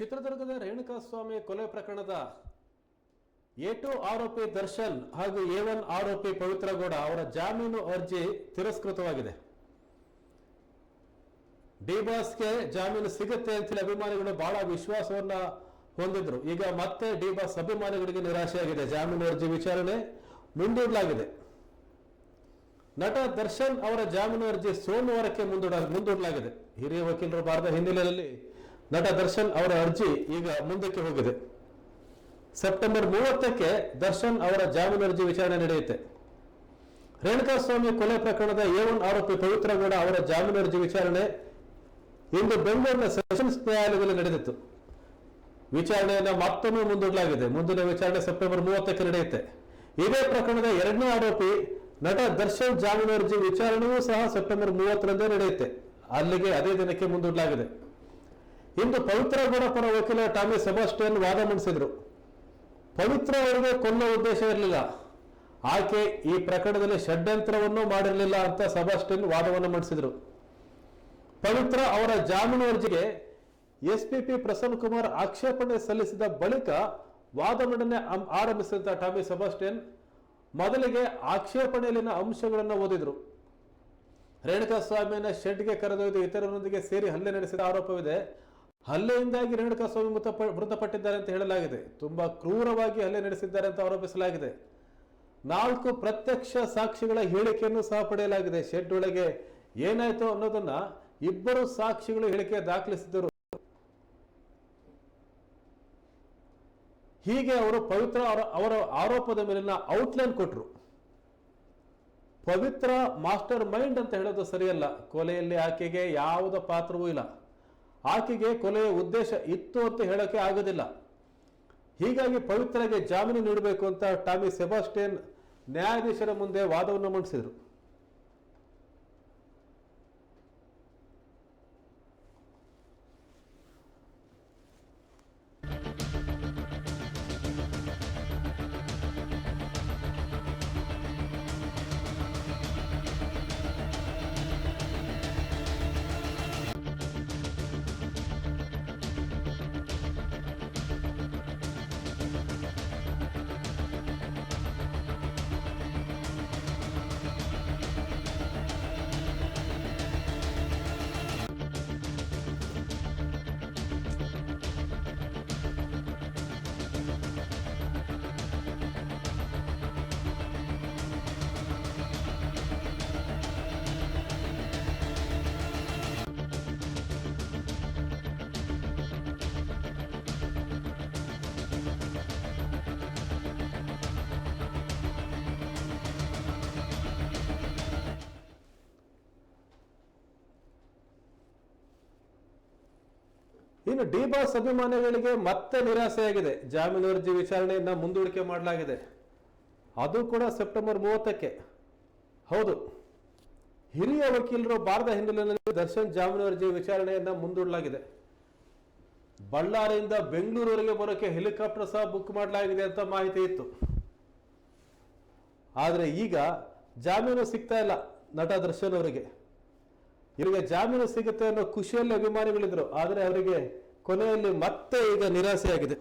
ಚಿತ್ರದುರ್ಗದ ರೇಣುಕಾಸ್ವಾಮಿ ಕೊಲೆ ಪ್ರಕರಣದ ಎ ಟು ಆರೋಪಿ ದರ್ಶನ್ ಹಾಗೂ ಎ ಒನ್ ಆರೋಪಿ ಪವಿತ್ರಗೌಡ ಅವರ ಜಾಮೀನು ಅರ್ಜಿ ತಿರಸ್ಕೃತವಾಗಿದೆ. ಡಿ ಬಾಸ್ಗೆ ಜಾಮೀನು ಸಿಗುತ್ತೆ ಅಂತೇಳಿ ಅಭಿಮಾನಿಗಳು ಬಹಳ ವಿಶ್ವಾಸವನ್ನ ಹೊಂದಿದ್ರು. ಈಗ ಮತ್ತೆ ಡಿ ಬಾಸ್ ಅಭಿಮಾನಿಗಳಿಗೆ ನಿರಾಶೆಯಾಗಿದೆ. ಜಾಮೀನು ಅರ್ಜಿ ವಿಚಾರಣೆ ಮುಂದೂಡಲಾಗಿದೆ. ನಟ ದರ್ಶನ್ ಅವರ ಜಾಮೀನು ಅರ್ಜಿ ಸೋಮವಾರಕ್ಕೆ ಮುಂದೂಡ, ಮುಂದೂಡಲಾಗಿದೆ. ಹಿರಿಯ ವಕೀಲರು ಬಾರದ ಹಿನ್ನೆಲೆಯಲ್ಲಿ ನಟ ದರ್ಶನ್ ಅವರ ಅರ್ಜಿ ಈಗ ಮುಂದಕ್ಕೆ ಹೋಗಿದೆ. ಸೆಪ್ಟೆಂಬರ್ ಮೂವತ್ತಕ್ಕೆ ದರ್ಶನ್ ಅವರ ಜಾಮೀನು ಅರ್ಜಿ ವಿಚಾರಣೆ ನಡೆಯುತ್ತೆ. ರೇಣುಕಾಸ್ವಾಮಿ ಕೊಲೆ ಪ್ರಕರಣದ ಎ ಒನ್ ಆರೋಪಿ ಪವಿತ್ರಗೌಡ ಅವರ ಜಾಮೀನು ಅರ್ಜಿ ವಿಚಾರಣೆ ಇಂದು ಬೆಂಗಳೂರಿನ ಸೆಷನ್ಸ್ ನ್ಯಾಯಾಲಯದಲ್ಲಿ ನಡೆದಿತ್ತು. ವಿಚಾರಣೆಯನ್ನು ಮತ್ತೊಮ್ಮೆ ಮುಂದೂಡಲಾಗಿದೆ. ಮುಂದಿನ ವಿಚಾರಣೆ ಸೆಪ್ಟೆಂಬರ್ ಮೂವತ್ತಕ್ಕೆ ನಡೆಯುತ್ತೆ. ಇದೇ ಪ್ರಕರಣದ ಎರಡನೇ ಆರೋಪಿ ನಟ ದರ್ಶನ್ ಜಾಮೀನು ಅರ್ಜಿ ವಿಚಾರಣೆಯೂ ಸಹ ಸೆಪ್ಟೆಂಬರ್ ಮೂವತ್ತರಂದೇ ನಡೆಯುತ್ತೆ. ಅಲ್ಲಿಗೆ ಅದೇ ದಿನಕ್ಕೆ ಮುಂದೂಡಲಾಗಿದೆ. ಇಂದು ಪವಿತ್ರ ಗೌಡ ಪರ ವಕೀಲ ಟಾಮಿ ಸೆಬಾಸ್ಟಿಯನ್ ವಾದ ಮಂಡಿಸಿದ್ರು. ಪವಿತ್ರ ಅವರಿಗೆ ಕೊಲ್ಲ ಉದ್ದೇಶ ಇರಲಿಲ್ಲ. ಆಕೆ ಈ ಪ್ರಕರಣದಲ್ಲಿ ಷಡ್ಯಂತ್ರವನ್ನು ಮಾಡಿರಲಿಲ್ಲ ಅಂತ ಸೆಬಾಸ್ಟಿಯನ್ ವಾದವನ್ನು ಮಂಡಿಸಿದ್ರು. ಪವಿತ್ರ ಅವರ ಜಾಮೀನು ಅರ್ಜಿಗೆ ಎಸ್ಪಿಪಿ ಪ್ರಸನ್ನ ಕುಮಾರ್ ಆಕ್ಷೇಪಣೆ ಸಲ್ಲಿಸಿದ ಬಳಿಕ ವಾದ ಮಂಡನೆ ಆರಂಭಿಸಿದ ಟಾಮಿ ಸೆಬಾಸ್ಟಿಯನ್ ಮೊದಲಿಗೆ ಆಕ್ಷೇಪಣೆಯಲ್ಲಿನ ಅಂಶಗಳನ್ನು ಓದಿದ್ರು. ರೇಣುಕಾಸ್ವಾಮಿಯನ್ನ ಶೆಡ್ಗೆ ಕರೆದೊಯ್ದು ಇತರರೊಂದಿಗೆ ಸೇರಿ ಹಲ್ಲೆ ನಡೆಸಿದ ಆರೋಪವಿದೆ. ಹಲ್ಲೆಯಿಂದಾಗಿ ರೇಣುಕಾಸ್ವಾಮಿ ಸ್ವಾಮಿ ಮೃತಪಟ್ಟಿದ್ದಾರೆ ಅಂತ ಹೇಳಲಾಗಿದೆ. ತುಂಬಾ ಕ್ರೂರವಾಗಿ ಹಲ್ಲೆ ನಡೆಸಿದ್ದಾರೆ ಅಂತ ಆರೋಪಿಸಲಾಗಿದೆ. ನಾಲ್ಕು ಪ್ರತ್ಯಕ್ಷ ಸಾಕ್ಷಿಗಳ ಹೇಳಿಕೆಯನ್ನು ಸಹ ಪಡೆಯಲಾಗಿದೆ. ಶೆಡ್ ಒಳಗೆ ಏನಾಯ್ತು ಅನ್ನೋದನ್ನ ಇಬ್ಬರು ಸಾಕ್ಷಿಗಳು ಹೇಳಿಕೆ ದಾಖಲಿಸಿದ್ದರು. ಹೀಗೆ ಅವರು ಪವಿತ್ರ ಅವರ ಆರೋಪದ ಮೇಲಿನ ಔಟ್ಲೈನ್ ಕೊಟ್ಟರು ಪವಿತ್ರ ಮಾಸ್ಟರ್ ಮೈಂಡ್ ಅಂತ ಹೇಳೋದು ಸರಿಯಲ್ಲ. ಕೊಲೆಯಲ್ಲಿ ಆಕೆಗೆ ಯಾವುದ ಪಾತ್ರವೂ ಇಲ್ಲ. ಆಕೆಗೆ ಕೊಲೆಯ ಉದ್ದೇಶ ಇತ್ತು ಅಂತ ಹೇಳೋಕ್ಕೆ ಆಗೋದಿಲ್ಲ. ಹೀಗಾಗಿ ಪವಿತ್ರಗೆ ಜಾಮೀನು ನೀಡಬೇಕು ಅಂತ ಟಾಮಿ ಸೆಬಾಸ್ಟಿಯನ್ ನ್ಯಾಯಾಧೀಶರ ಮುಂದೆ ವಾದವನ್ನು ಮಂಡಿಸಿದರು. ಇನ್ನು ಡಿ ಬಾಸ್ ಅಭಿಮಾನಿಗಳಿಗೆ ಮತ್ತೆ ನಿರಾಸೆಯಾಗಿದೆ. ಜಾಮೀನು ಅರ್ಜಿ ವಿಚಾರಣೆಯನ್ನು ಮುಂದೂಡಿಕೆ ಮಾಡಲಾಗಿದೆ. ಅದು ಕೂಡ ಸೆಪ್ಟೆಂಬರ್ ಮೂವತ್ತಕ್ಕೆ. ಹೌದು. ಹಿರಿಯ ವಕೀಲರು ಬಾರದ ಹಿನ್ನೆಲೆಯಲ್ಲಿ ದರ್ಶನ್ ಜಾಮೀನು ಅರ್ಜಿ ವಿಚಾರಣೆಯನ್ನ ಮುಂದೂಡಲಾಗಿದೆ. ಬಳ್ಳಾರಿಯಿಂದ ಬೆಂಗಳೂರಿಗೆ ಬರೋಕೆ ಹೆಲಿಕಾಪ್ಟರ್ ಸಹ ಬುಕ್ ಮಾಡಲಾಗಿದೆ ಅಂತ ಮಾಹಿತಿ ಇತ್ತು. ಆದರೆ ಈಗ ಜಾಮೀನು ಸಿಗ್ತಾ ಇಲ್ಲ ನಟ ದರ್ಶನ್ ಅವರಿಗೆ. ಇವರಿಗೆ ಜಾಮೀನು ಸಿಗುತ್ತೆ ಅನ್ನೋ ಖುಷಿಯಲ್ಲಿ ಅಭಿಮಾನಿಗಳಿದ್ರು. ಆದರೆ ಅವರಿಗೆ ಕೊನೆಯಲ್ಲಿ ಮತ್ತೆ ಈಗ ನಿರಾಸೆಯಾಗಿದೆ.